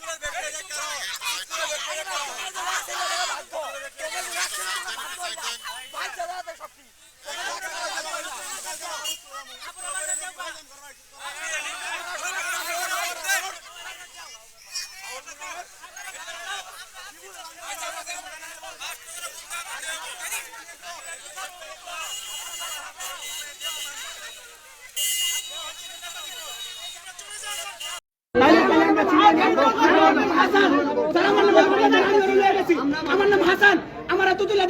মামলা দেন আমি ওরে লয়ে গেছি আমার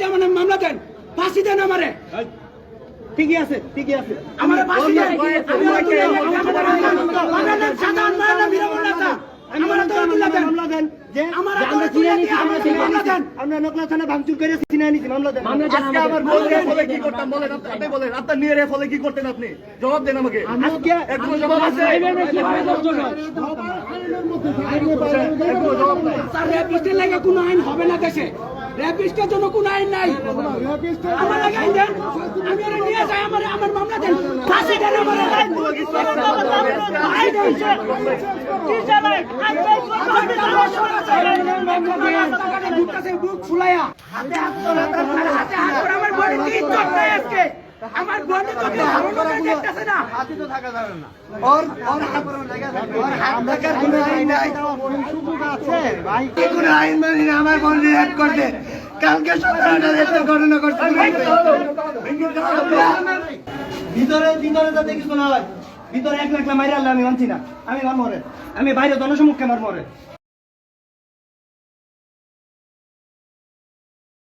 আমার নাম মামলা দেন ফাঁসি দেন আমারে ঠিকই আছে ঠিকই আছে আমার আমার নকলা থানা ভাঙচুর করে চিনে নিছি মামলা দেন আজকে আমার বললে ফলে কি করতাম বলেন আপনি বলেন আপনার নিয়ে রে ফলে কি করতেন আপনি জবাব দেন আমাকে আজকে একটু জবাব আছে জবাব নাই স্যার র্যাপিস্টের লাগে কোনো আইন হবে না দেশে র্যাপিস্টের জন্য কোনো আইন নাই আমার আইন দেন আমি ওরে নিয়ে যাই আমার আমার মামলা দেন ফাঁসি দেন আমার বুক ফুলাইয়া আমার বডি কি চটকাই আজকে? আমার বডি তো ধারণা দেখতেছে না। ওর ওর হাত ওর কোনো আইন নাই আছে। ভাই কোনো আইন মানি না আমার বোন রেপ করতে কালকে সকালটা একটা ঘটনা করতে ভিতরে ভিতরে যাতে কিছু না হয়। ভিতরে এক লাখ মাইরে আল্লাহ আমি মানছি না। আমি মানবো রে আমি বাইরে জনসমুখে মারবো রে